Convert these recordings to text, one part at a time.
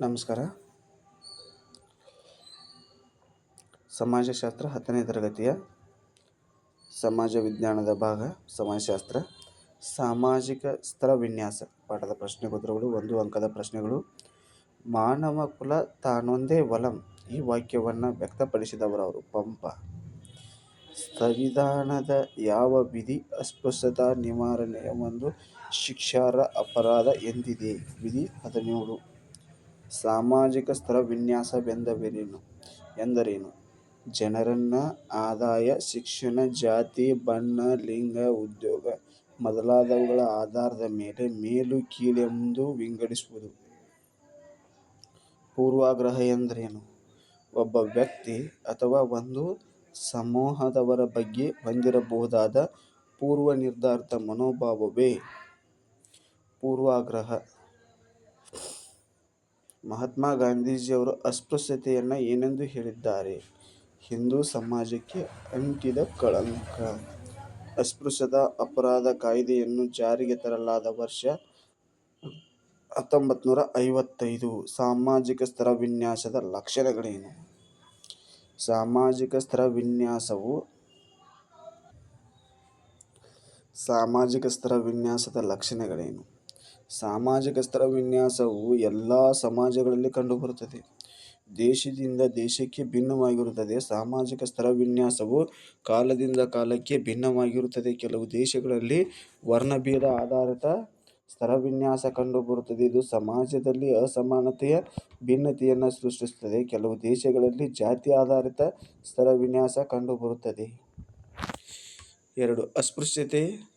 ನಮಸ್ಕಾರ. ಸಮಾಜಶಾಸ್ತ್ರ ಹತ್ತನೇ ತರಗತಿಯ ಸಮಾಜ ವಿಜ್ಞಾನದ ಭಾಗ ಸಮಾಜಶಾಸ್ತ್ರ ಸಾಮಾಜಿಕ ಸ್ತರ ವಿನ್ಯಾಸ, ಪಾಠದ ಪ್ರಶ್ನೆ ಉತ್ತರಗಳು ಒಂದು ಅಂಕದ ಪ್ರಶ್ನೆಗಳು. ಮಾನವ ಕುಲ ತಾನೊಂದೇ ವಲಂ ಈ ವಾಕ್ಯವನ್ನು ವ್ಯಕ್ತಪಡಿಸಿದವರವರು ಪಂಪ. ಸಂವಿಧಾನದ ಯಾವ ವಿಧಿ ಅಸ್ಪೃಶ್ಯತಾ ನಿವಾರಣೆಯ ಒಂದು ಶಿಕ್ಷಾರ ಅಪರಾಧ ಎಂದಿದೆ? ವಿಧಿ ಹದಿನೇಳು. ಸಾಮಾಜಿಕ ವಿನ್ಯಾಸವೆಂದರೇನು ಎಂದರೇನು? ಜನರನ್ನ ಆದಾಯ, ಶಿಕ್ಷಣ, ಜಾತಿ, ಬಣ್ಣ, ಲಿಂಗ, ಉದ್ಯೋಗ ಮೊದಲಾದವುಗಳ ಆಧಾರದ ಮೇಲೆ ಮೇಲು ಕೀಳೆಂದು ವಿಂಗಡಿಸುವುದು. ಪೂರ್ವಾಗ್ರಹ ಎಂದರೇನು? ಒಬ್ಬ ವ್ಯಕ್ತಿ ಅಥವಾ ಒಂದು ಸಮೂಹದವರ ಬಗ್ಗೆ ಹೊಂದಿರಬಹುದಾದ ಪೂರ್ವನಿರ್ಧರಿತ ಮನೋಭಾವವೇ ಪೂರ್ವಾಗ್ರಹ. ಮಹಾತ್ಮ ಗಾಂಧೀಜಿಯವರು ಅಸ್ಪೃಶ್ಯತೆಯನ್ನು ಏನೆಂದು ಹೇಳಿದ್ದಾರೆ? ಹಿಂದೂ ಸಮಾಜಕ್ಕೆ ಅಂಟಿದ ಕಳಂಕ. ಅಸ್ಪೃಶ್ಯತಾ ಅಪರಾಧ ಕಾಯ್ದೆಯನ್ನು ಜಾರಿಗೆ ತರಲಾದ ವರ್ಷ ಹತ್ತೊಂಬತ್ತು ನೂರ ಐವತ್ತೈದು. ಸಾಮಾಜಿಕ ಸ್ತರ ವಿನ್ಯಾಸದ ಲಕ್ಷಣಗಳೇನು? ಸಾಮಾಜಿಕ ಸ್ತರ ವಿನ್ಯಾಸವು ಸಾಮಾಜಿಕ ಸ್ತರ ವಿನ್ಯಾಸದ ಲಕ್ಷಣಗಳೇನು? ಸಾಮಾಜಿಕ ಸ್ತರ ವಿನ್ಯಾಸವು ಎಲ್ಲ ಸಮಾಜಗಳಲ್ಲಿ ಕಂಡುಬರುತ್ತದೆ. ದೇಶದಿಂದ ದೇಶಕ್ಕೆ ಭಿನ್ನವಾಗಿರುತ್ತದೆ. ಸಾಮಾಜಿಕ ಸ್ತರ ವಿನ್ಯಾಸವು ಕಾಲದಿಂದ ಕಾಲಕ್ಕೆ ಭಿನ್ನವಾಗಿರುತ್ತದೆ. ಕೆಲವು ದೇಶಗಳಲ್ಲಿ ವರ್ಣಭೇದ ಆಧಾರಿತ ಸ್ತರ ವಿನ್ಯಾಸ ಕಂಡುಬರುತ್ತದೆ. ಇದು ಸಮಾಜದಲ್ಲಿ ಅಸಮಾನತೆಯ ಭಿನ್ನತೆಯನ್ನು ಸೃಷ್ಟಿಸುತ್ತದೆ. ಕೆಲವು ದೇಶಗಳಲ್ಲಿ ಜಾತಿ ಆಧಾರಿತ ಸ್ತರ ವಿನ್ಯಾಸ ಕಂಡುಬರುತ್ತದೆ. ಎರಡು, ಅಸ್ಪೃಶ್ಯತೆ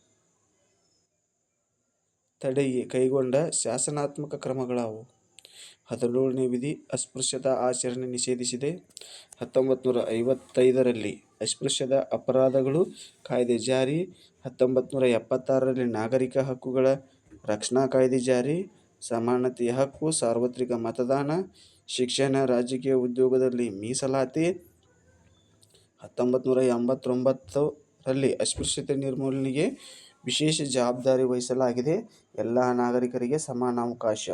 ತಡೆಗೆ ಕೈಗೊಂಡ ಶಾಸನಾತ್ಮಕ ಕ್ರಮಗಳಾವು. ಹದಿನೇಳನೇ ವಿಧಿ ಅಸ್ಪೃಶ್ಯತಾ ಆಚರಣೆ ನಿಷೇಧಿಸಿದೆ. ಹತ್ತೊಂಬತ್ತು ನೂರ ಐವತ್ತೈದರಲ್ಲಿ ಅಸ್ಪೃಶ್ಯದ ಅಪರಾಧಗಳು ಕಾಯ್ದೆ ಜಾರಿ. ಹತ್ತೊಂಬತ್ತು ನೂರ ಎಪ್ಪತ್ತಾರರಲ್ಲಿ ನಾಗರಿಕ ಹಕ್ಕುಗಳ ರಕ್ಷಣಾ ಕಾಯ್ದೆ ಜಾರಿ. ಸಮಾನತೆಯ ಹಕ್ಕು, ಸಾರ್ವತ್ರಿಕ ಮತದಾನ, ಶಿಕ್ಷಣ, ರಾಜಕೀಯ ಉದ್ಯೋಗದಲ್ಲಿ ಮೀಸಲಾತಿ. ಹತ್ತೊಂಬತ್ತು ನೂರ ಎಂಬತ್ತೊಂಬತ್ತರಲ್ಲಿ ಅಸ್ಪೃಶ್ಯತೆ ನಿರ್ಮೂಲನೆಗೆ ವಿಶೇಷ ಜವಾಬ್ದಾರಿ ವಹಿಸಲಾಗಿದೆ. ಎಲ್ಲ ನಾಗರಿಕರಿಗೆ ಸಮಾನ ಅವಕಾಶ.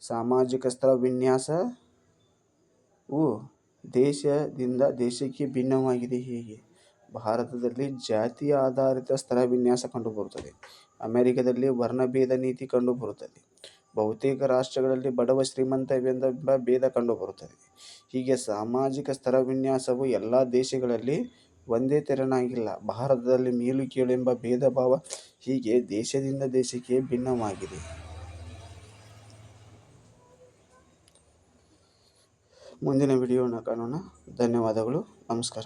ಸಾಮಾಜಿಕ ಸ್ತರ ವಿನ್ಯಾಸವು ದೇಶದಿಂದ ದೇಶಕ್ಕೆ ಭಿನ್ನವಾಗಿದೆ ಹೇಗೆ? ಭಾರತದಲ್ಲಿ ಜಾತಿ ಆಧಾರಿತ ಸ್ಥಳ ವಿನ್ಯಾಸ ಕಂಡುಬರುತ್ತದೆ. ಅಮೆರಿಕದಲ್ಲಿ ವರ್ಣಭೇದ ನೀತಿ ಕಂಡುಬರುತ್ತದೆ. ಬಹುತೇಕ ರಾಷ್ಟ್ರಗಳಲ್ಲಿ ಬಡವ ಶ್ರೀಮಂತವೆಂಬ ಭೇದ ಕಂಡುಬರುತ್ತದೆ. ಹೀಗೆ ಸಾಮಾಜಿಕ ಸ್ಥಳ ವಿನ್ಯಾಸವು ಎಲ್ಲ ದೇಶಗಳಲ್ಲಿ ಒಂದೇ ತೆರನಾಗಿಲ್ಲ. ಭಾರತದಲ್ಲಿ ಮೇಲು ಕೀಳು ಎಂಬ ಭೇದ ಭಾವ ಹೀಗೆ ದೇಶದಿಂದ ದೇಶಕ್ಕೆ ಭಿನ್ನವಾಗಿದೆ. ಮುಂದಿನ ವಿಡಿಯೋನ ಕಾಣೋಣ. ಧನ್ಯವಾದಗಳು. ನಮಸ್ಕಾರ.